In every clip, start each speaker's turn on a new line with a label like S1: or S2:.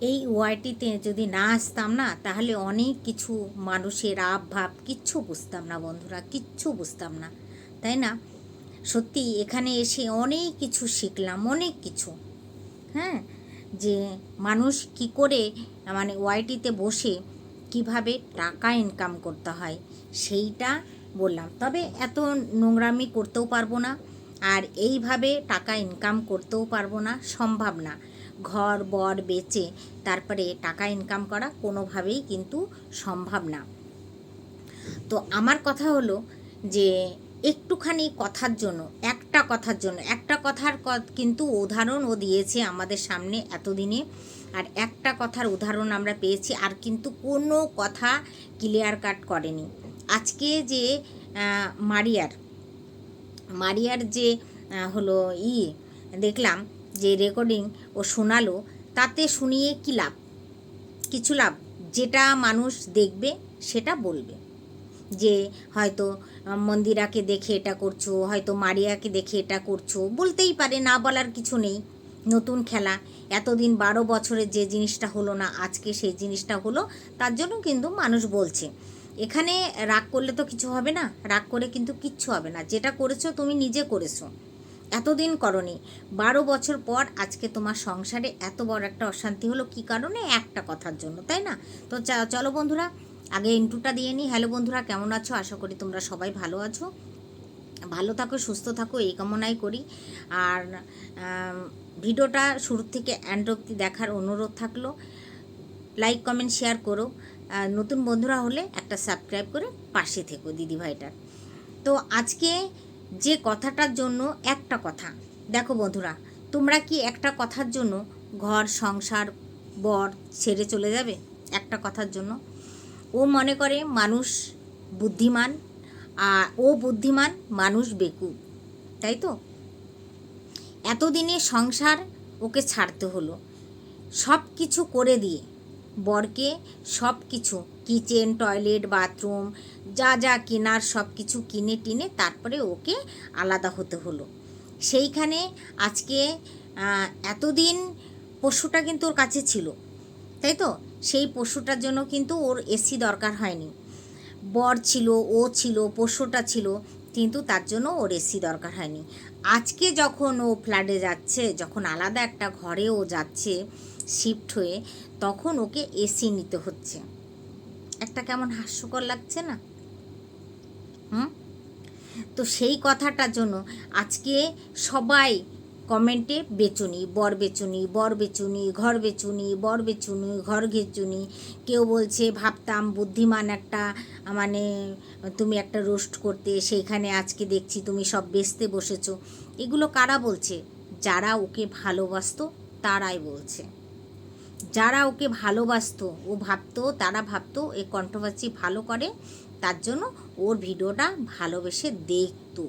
S1: এই ওয়াইটিতে যদি না আসতাম না, তাহলে অনেক কিছু মানুষের আব ভাব কিচ্ছু বুঝতাম না বন্ধুরা, কিচ্ছু বুঝতাম না, তাই না? সত্যি এখানে এসে অনেক কিছু শিখলাম, অনেক কিছু হ্যাঁ? যে মানুষ কি করে মানে ওয়াইটিতে বসে কীভাবে টাকা ইনকাম করতে হয়, সেইটা বললাম। তবে এত নোংরামি করতেও পারব না, আর এইভাবে টাকা ইনকাম করতেও পারব না, সম্ভব না। ঘর, বর বেচে তারপরে টাকা ইনকাম করা কোনোভাবেই কিন্তু সম্ভব না। তো আমার কথা হলো যে একটুখানি কথার জন্য, একটা কথার জন্য, একটা কথার কিন্তু উদাহরণ ও দিয়েছে আমাদের সামনে এতদিনে। আর একটা কথার উদাহরণ আমরা পেয়েছি, আর কিন্তু কোনো কথা ক্লিয়ার কাট করেনি। আজকে যে মারিয়ার মারিয়ার যে হলো ই দেখলাম যে রেকর্ডিং ও শোনালো, তাতে শুনিয়ে কী লাভ? কিছু লাভ? যেটা মানুষ দেখবে, সেটা বলবে। যে হয়তো মন্দিরাকে দেখে এটা করছ, হয়তো মারিয়াকে দেখে এটা করছ, বলতেই পারে, না বলার কিছু নেই। নতুন খেলা, এতদিন বারো বছরের যে জিনিসটা হলো না, আজকে সেই জিনিসটা হলো, তার জন্য কিন্তু মানুষ বলছে। এখানে রাগ করলে তো কিছু হবে না, রাগ করে কিন্তু কিচ্ছু হবে না। যেটা করেছ, তুমি নিজে করেছ। এতদিন করনি। বারো বছর পর আজকে তোমার সংসারে এত বড় একটা অশান্তি হলো, কি কারণে? একটা কথার জন্য, তাই না? তো চলো বন্ধুরা, আগে ইন্টুটা দিয়ে নিই হ্যালো বন্ধুরা, কেমন আছো? আশা করি তোমরা সবাই ভালো আছো। ভালো থাকো, সুস্থ থাকো, এই কামনাই করি। আর ভিডিওটা শুরু থেকে এন্ড অব্দি দেখার অনুরোধ থাকল। লাইক কমেন্ট শেয়ার করো। নতুন বন্ধুরা হলে একটা সাবস্ক্রাইব করে পাশে থেকো, দিদিভাইটার। তো আজকে যে কথাটার জন্য একটা কথা। দেখো বন্ধুরা, তোমরা কি একটা কথার জন্য ঘর, সংসার, বর ছেড়ে চলে যাবে একটা কথার জন্য? ও মনে করে মানুষ বুদ্ধিমান, আর ও বুদ্ধিমান মানুষ বেকু তাই তো? এতদিনে সংসার ওকে ছাড়তে হলো। সব কিছু করে দিয়ে বরকে সব কিছু কিচেন, টয়লেট, বাথরুম, যা যা কেনার সব কিছু কিনে টিনে তারপরে ওকে আলাদা হতে হলো। সেইখানে আজকে এতদিন পশুটা কিন্তু ওর কাছে ছিল, তাই তো? সেই পশুটার জন্য কিন্তু ওর এসি দরকার হয়নি। বর ছিল, ও ছিল, পশুটা ছিল, কিন্তু তার জন্য ওর এসি দরকার হয়নি। আজকে যখন ও ফ্ল্যাটে যাচ্ছে, যখন আলাদা একটা ঘরে ও যাচ্ছে শিফট হয়ে তখন ওকে এসি নিতে হচ্ছে। একটা কেমন হাস্যকর লাগছে না? হুম? তো সেই কথাটার জন্য আজকে সবাই কমেন্টে বেচুনি, বর বেচুনি বর বেচুনি, ঘর বেচুনি, বর বেচুনি, ঘর ঘেচুনি, কেউ বলছে ভাবতাম বুদ্ধিমান একটা মানে তুমি একটা রোস্ট করতে সেইখানে আজকে দেখছি তুমি সব বেচতে বসেছো। এগুলো কারা বলছে? যারা ওকে ভালোবাসতো তারাই বলছে। যারা ওকে ভালোবাসতো, ও ভাবতো, তারা ভাবতো এ কন্ট্রোভার্সি ভালো করে, তার জন্য ওর ভিডিওটা ভালোবেসে দেখতো।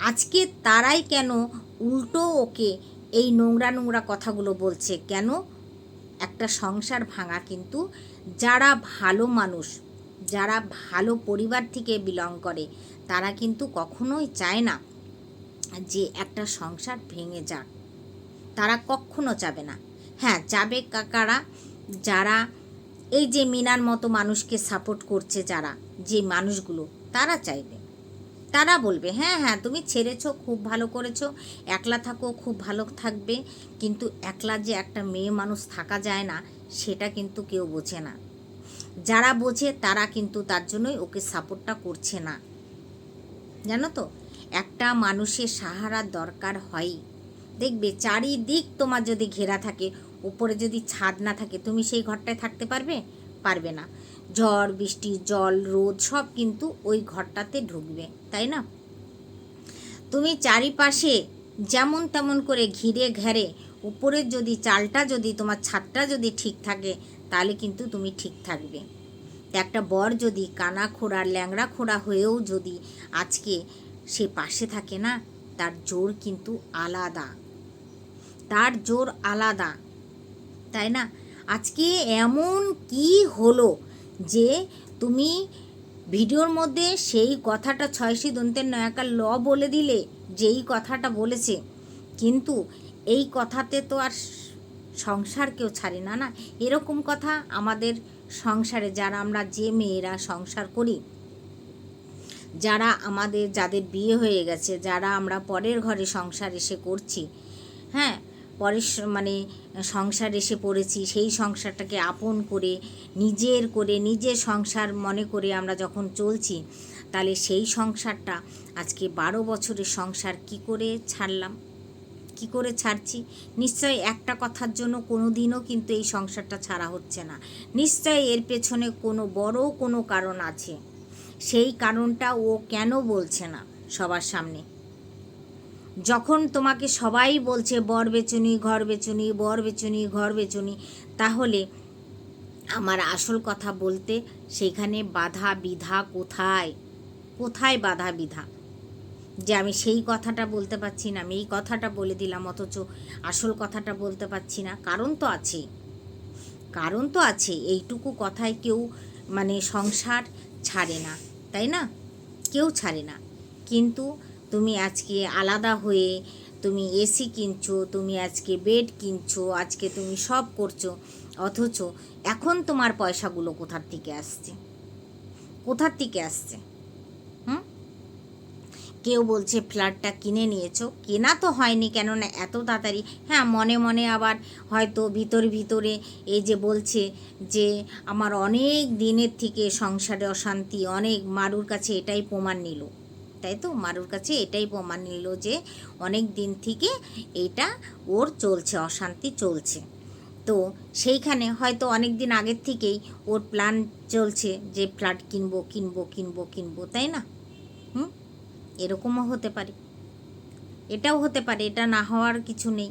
S1: আজকে তারাই কেন উল্টো ওকে এই নোংরা নোংরা কথাগুলো বলছে? কেন? একটা সংসার ভাঙা কিন্তু যারা ভালো মানুষ, যারা ভালো পরিবার থেকে বিলং করে, তারা কিন্তু কখনোই চায় না যে একটা সংসার ভেঙে যাক। তারা কখনো চাবে না। হ্যাঁ যাবে কাকারা, যারা এই যে মিনার মতো মানুষকে সাপোর্ট করছে যারা, যে মানুষগুলো, তারা চাইবে। তারা বলবে হ্যাঁ হ্যাঁ তুমি ছেড়েছো, খুব ভালো করেছ, একলা থাকো, খুব ভালো থাকবে। কিন্তু একলা যে একটা মেয়ে মানুষ থাকা যায় না, সেটা কিন্তু কেউ বোঝে না। যারা বোঝে, তারা কিন্তু তার জন্যই ওকে সাপোর্টটা করছে না। জানো তো, একটা মানুষের সাহারার দরকার হয়ই। দেখবে, চারিদিক তোমার যদি ঘেরা থাকে উপরে যদি ছাদ না থাকে, তুমি সেই ঘরটায় থাকতে পারবে? পারবে না। ঝড়, বৃষ্টি, জল, রোদ সব কিন্তু ওই ঘরটাতে ঢুকবে, তাই না? তুমি চারিপাশে যেমন তেমন করে ঘিরে ঘেরে উপরের যদি চালটা যদি, তোমার ছাদটা যদি ঠিক থাকে, তাহলে কিন্তু তুমি ঠিক থাকবে। একটা বর যদি, কানা খোড়া, ল্যাংড়া খোড়া হয়েও যদি আজকে সে পাশে থাকে না, তার জোর কিন্তু আলাদা। তার জোর আলাদা। তাই না? আজকে এমন কি হলো যে তুমি ভিডিওর মধ্যে সেই কথাটা ছয় ছয়শি দন্তের নয়াকার ল বলে দিলে, যেই কথাটা বলেছে। কিন্তু এই কথাতে তো আর সংসার কেউ ছাড়ে না না? এরকম কথা আমাদের সংসারে, যারা আমরা যে মেয়েরা সংসার করি, যারা আমাদের, যাদের বিয়ে হয়ে গেছে, যারা আমরা পরের ঘরে সংসার এসে করছি হ্যাঁ? পরের মানে সংসার এসে পড়েছি, সেই সংসারটাকে আপন করে, নিজের করে, নিজের সংসার মনে করে আমরা যখন চলছি, তাহলে সেই সংসারটা আজকে বারো বছরের সংসার কি করে ছাড়লাম? কি করে ছাড়ছি? নিশ্চয়ই একটা কথার জন্য কোনো দিনও কিন্তু এই সংসারটা ছাড়া হচ্ছে না। নিশ্চয় এর পেছনে কোনো বড় কোনো কারণ আছে। সেই কারণটা ও কেন বলছে না সবার সামনে? যখন তোমাকে সবাই বলছে, বর বেচুনি, ঘর বেচুনি, বর বেচুনি, ঘর বেচুনি, তাহলে আমার আসল কথা বলতে সেইখানে বাধা বিধা কোথায়? কোথায় বাধা বিধা? যে আমি সেই কথাটা বলতে পারছি না, আমি এই কথাটা বলে দিলাম, অথচ আসল কথাটা বলতে পারছি না। কারণ তো আছে। কারণ তো আছে, এইটুকু কথায় কেউ মানে সংসার ছাড়ে না, তাই না? কেউ ছাড়ে না। কিন্তু তুমি আজকে আলাদা হয়ে তুমি এসি কিনছো, তুমি আজকে বেড কিনছো, আজকে তুমি সব করছ, অথচ এখন তোমার পয়সাগুলো কোথার থেকে আসছে? কোথার থেকে আসছে? হুম? কেউ বলছে, ফ্ল্যাটটা কিনে নিয়েছো। কেনা তো হয়নি কেননা এত তাড়াতাড়ি। হ্যাঁ মনে মনে আবার হয়তো ভিতর ভিতরে এই যে বলছে যে, আমার অনেক দিনের থেকে সংসারে অশান্তি, অনেক মারুর কাছে এটাই প্রমাণ নিল। তাই তো? মারুর কাছে এটাই প্রমাণ নিল যে অনেক দিন থেকে এটা ওর চলছে, অশান্তি চলছে। তো সেইখানে হয়তো অনেক দিন আগের থেকেই ওর প্ল্যান চলছে যে ফ্ল্যাট কিনবো কিনবো কিনবো কিনবো, তাই না? হুম? এরকমও হতে পারে। এটাও হতে পারে, এটা না হওয়ার কিছু নেই।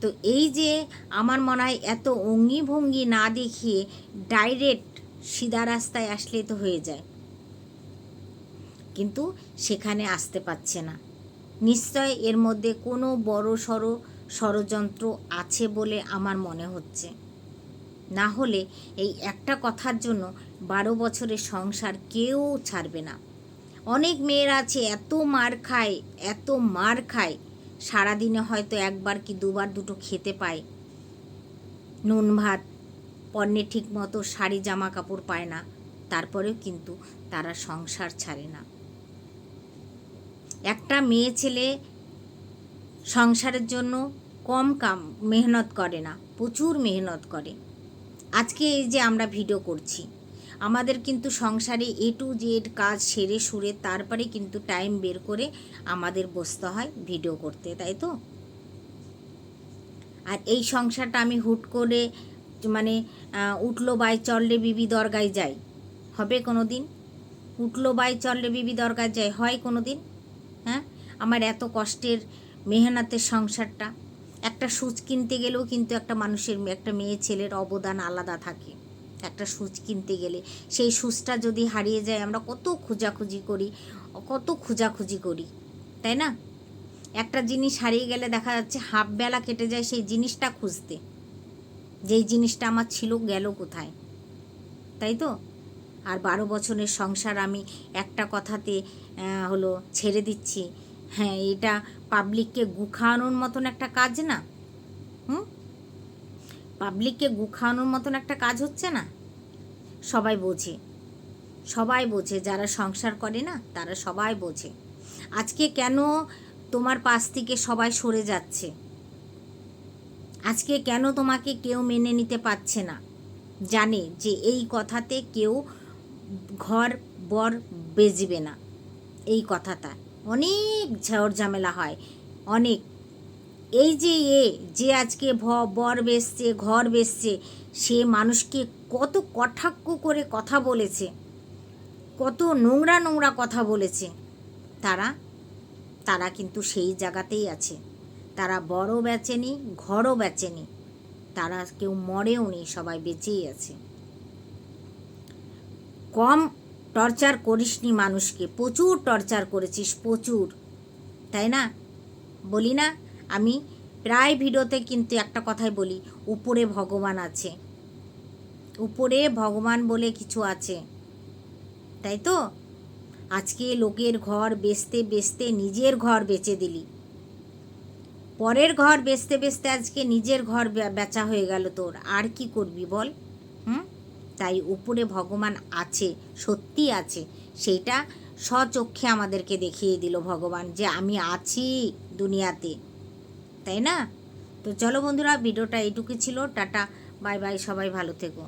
S1: তো এই যে আমার মনে হয় এত অঙ্গি ভঙ্গি না দেখিয়ে ডাইরেক্ট সিধা রাস্তায় আসলে তো হয়ে যায়। কিন্তু সেখানে আসতে পারছে না। নিশ্চয় এর মধ্যে কোনো বড় সড়ো ষড়যন্ত্র আছে বলে আমার মনে হচ্ছে। না হলে এই একটা কথার জন্য বারো বছরের সংসার কেউ ছাড়বে না। অনেক মেয়েরা আছে, এত মার খায়, এত মার খায়, সারাদিনে হয়তো একবার কি দুবার দুটো খেতে পায়। নুন ভাত, পণ্যে ঠিক মতো শাড়ি জামা কাপড় পায় না, তারপরেও কিন্তু তারা সংসার ছাড়ে না। একটা মেয়ে ছেলে সংসারের জন্য কম কাম, মেহনত করে না, প্রচুর মেহনত করে। আজকে এই যে আমরা ভিডিও করছি, আমাদের কিন্তু সংসারে এ টু জেড কাজ সেরে সুরে তারপরে কিন্তু টাইম বের করে আমাদের বসতে হয় ভিডিও করতে, তাই তো? আর এই সংসারটা আমি হুট করে মানে উঠল বাই চললে বিবি দরগায় যাই হবে কোনো দিন উঠল বাই চললে বিবি দরগায় যায়, হয় কোনো দিন আমার এত কষ্টের মেহনতের সংসারটা। একটা সুচ কিনতে গেলেও কিন্তু একটা মানুষের একটা মেয়ে ছেলের অবদান আলাদা থাকে। একটা সুচ কিনতে গেলে। সেই সুচটা যদি হারিয়ে যায়, আমরা কত খোঁজাখুঁজি করি, কত খোঁজাখুঁজি করি, তাই না? একটা জিনিস হারিয়ে গেলে দেখা যাচ্ছে হাফ বেলা কেটে যায় সেই জিনিসটা খুঁজতে। যেই জিনিসটা আমার ছিল গেল কোথায়? তাই তো? আর বারো বছরের সংসার আমি একটা কথাতে হলো ছেড়ে দিচ্ছি। হ্যাঁ এটা পাবলিককে গু খাওয়ানোর মতন একটা কাজ না। হুম? পাবলিককে গু খাওয়ানোর মতন একটা কাজ হচ্ছে না। সবাই বোঝে। সবাই বোঝে, যারা সংসার করে না, তারা সবাই বোঝে। আজকে কেন তোমার পাশ থেকে সবাই সরে যাচ্ছে? আজকে কেন তোমাকে কেউ মেনে নিতে পারছে না? জানে যে এই কথাতে কেউ ঘর বর বেজবে না। এই কথাটা। অনেক ঝড় ঝামেলা হয়, অনেক। এই যে এ, যে আজকে ভ, বর বেসছে, ঘর বেসছে, সে মানুষকে কত কটাক্ষ করে কথা বলেছে, কত নোংরা নোংরা কথা বলেছে। তারা তারা কিন্তু সেই জায়গাতেই আছে। তারা বড় বেচেনি ঘরও বেচেনি তারা কেউ মরেও নেই, সবাই বেঁচেই আছে। কম টর্চার করিসনি মানুষকে। প্রচুর টর্চার করেছিস, প্রচুর। তাই না? বলি না, আমি প্রায় ভিডিওতে কিন্তু একটা কথাই বলি, উপরে ভগবান আছে। উপরে ভগবান বলে কিছু আছে। তাই তো? আজকে লোকের ঘর বেচতে বেচতে নিজের ঘর বেচে দিলি। পরের ঘর বেচতে বেচতে আজকে নিজের ঘর বেচা হয়ে গেল তোর। আর কি করবি বল? তাই উপরে ভগবান আছে সত্যি আছে। সেইটা স্বচক্ষে আমাদেরকে দেখিয়ে দিল ভগবান যে আমি আছি দুনিয়াতে। তাই না? তো চলো বন্ধুরা, ভিডিওটা এইটুকু ছিল। টাটা, বাই বাই, সবাই ভালো থেকো।